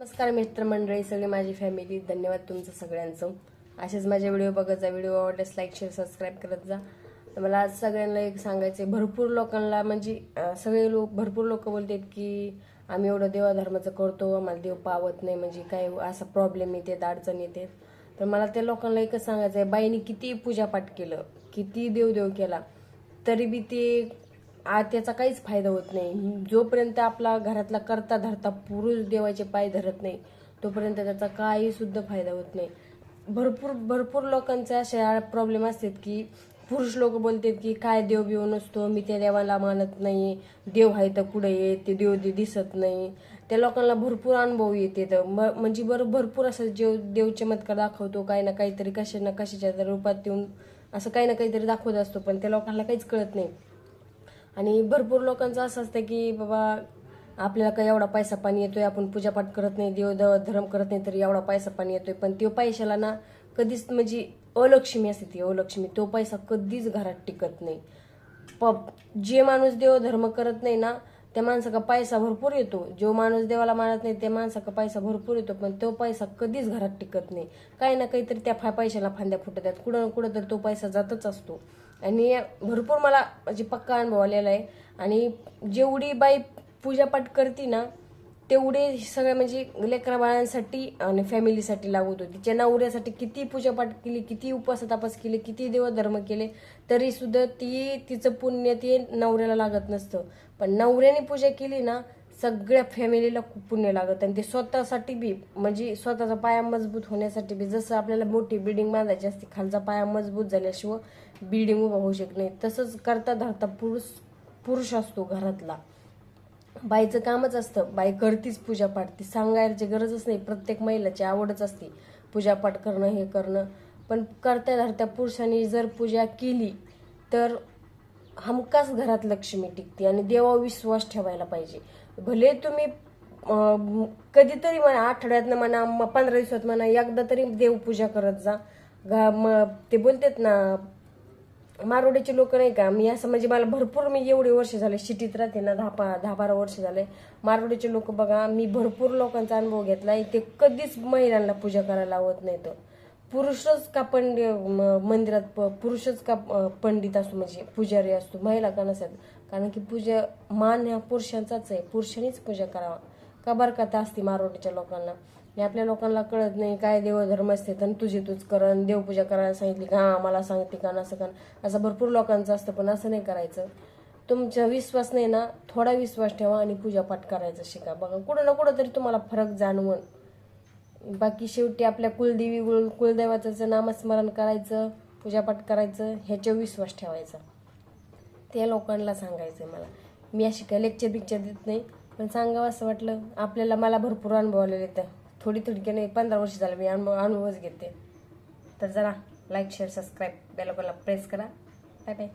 नमस्कार मित्रमंडळी सगळी माझी फॅमिली धन्यवाद तुमचं सगळ्यांचं. असेच माझे व्हिडिओ बघत जा व्हिडिओ आवडल्यास लाईक शेअर सबस्क्राईब करत जा. तर मला आज सगळ्यांना एक सांगायचं आहे भरपूर लोकांना म्हणजे सगळे लोक भरपूर लोक बोलतात की आम्ही एवढं देवाधर्माचं करतो आम्हाला देव पावत नाही म्हणजे काय असा प्रॉब्लेम येतात अडचण येते. तर मला त्या लोकांना एकच सांगायचं आहे बाईने किती पूजापाठ केलं किती देवदेव केला तरी बी ते त्याचा काहीच फायदा होत नाही. जोपर्यंत आपला घरातला करता धरता पुरुष देवाचे पाय धरत नाही तोपर्यंत त्याचा काही सुद्धा फायदा होत नाही. भरपूर भरपूर लोकांचा अशा प्रॉब्लेम असतात की पुरुष लोक बोलतात की काय देव बिव नसतो मी त्या देवाला मानत नाही. देव आहे तर कुठे येत ते देव दे दिसत नाही. त्या लोकांना भरपूर अनुभव येते तर म्हणजे बरं भरपूर असं जेव देव चमत्कार दाखवतो. काही ना काहीतरी कशा ना कशाच्या रूपात येऊन असं काही ना काहीतरी दाखवत असतो. पण त्या लोकांना काहीच कळत नाही. आणि भरपूर लोकांचं असं असतं की बाबा आपल्याला काही एवढा पैसा पाणी येतोय आपण पूजापाठ करत नाही देव धर्म करत नाही तरी एवढा पैसा पाणी येतोय. पण तो पैशाला ना कधीच म्हणजे अलक्ष्मी असते ती अलक्ष्मी. तो पैसा कधीच घरात टिकत नाही. प जे माणूस देव धर्म करत नाही ना त्या माणसाचा पैसा भरपूर येतो. जो माणूस देवाला मानत नाही त्या माणसाचा पैसा भरपूर येतो. पण तो पैसा कधीच घरात टिकत नाही. काही ना काहीतरी त्या पैशाला फांद्या फुटतात कुठं ना कुठं तर तो पैसा जातच असतो. आणि भरपूर मला म्हणजे पक्का अनुभव आलेला आहे. आणि जेवढी बाई पूजापाठ करते ना तेवढे सगळे म्हणजे लेकरा बाळांसाठी आणि फॅमिलीसाठी लागत होती. त्या नवऱ्यासाठी किती पूजापाठ केली किती उपवास तापास केले किती देवधर्म केले तरी सुद्धा ती तिचं पुण्य ते नवऱ्याला लागत नसतं. पण नवऱ्याने पूजा केली ना सगळ्या फॅमिलीला खूप पुण्य लागत. आणि ते स्वतःसाठी बी म्हणजे स्वतःचा पाया मजबूत होण्यासाठी बी जसं आपल्याला मोठी बिल्डिंग बांधायची असते खालचा पाया मजबूत झाल्याशिवाय बिल्डिंग उभा होऊ शकत नाही. तसंच करता धरता पुरुष पुरुष असतो घरातला. बाईचं कामच असतं. बाई करतीच पूजापाठ. ती सांगायची गरजच नाही. प्रत्येक महिलाची आवडच असते. पूजापाठ करणं हे करणं. पण करत्या धरत्या पुरुषांनी जर पूजा केली तर हमखास घरात लक्ष्मी टिकते. आणि देवावर विश्वास ठेवायला पाहिजे. भले तुम्ही कधीतरी म्हणा आठवड्यातनं म्हणा पंधरा दिवसात म्हणा एकदा तरी देवपूजा करत जा. गा- म- ते बोलतात ना मारोडीचे लोक नाही का मी असं म्हणजे मला भरपूर मी एवढे वर्ष झाले सिटीत राहते ना दहा पा दहा बारा वर्ष झाले. मारोडीचे लोक बघा मी भरपूर लोकांचा अनुभव घेतलाय. ते कधीच महिलांना पूजा करायला लावत नाही तर पुरुषच का पंड म- मंदिरात प- पुरुषच का पंडित असतो म्हणजे पुजारी असतो महिला का नसत. कारण की पूजा मान हा पुरुषांचाच आहे पुरुषांनीच पूजा करावा. का बरकत असते मारवाडीच्या लोकांना? आणि आपल्या लोकांना कळत नाही काय देवधर्म असते तर तुझी तूच करण देवपूजा करायला सांगितली का? हा मला सांगते का? असं का? असं भरपूर लोकांचं असतं पण असं नाही करायचं. तुमचा विश्वास नाही ना थोडा विश्वास ठेवा आणि पूजापाठ करायचं शिका. बघा कुठं ना कुठं तरी तुम्हाला फरक जाणवण बाकी शेवटी आपल्या कुलदेवी कुल कुलदैवताचं नामस्मरण करायचं पूजापाठ करायचं ह्याच्यावर विश्वास ठेवायचा. त्या लोकांना सांगायचं आहे मला. मी अशी काय लेक्चर बिक्चर देत नाही पण सांगावं असं वाटलं आपल्याला मला भरपूर अनुभव आलेले तर थोडी थोडी नाही पंधरा वर्ष झालं मी अनुभव अनुभवच घेते. तर जरा लाईक शेअर सबस्क्राईब बेलकोला प्रेस करा. Bye bye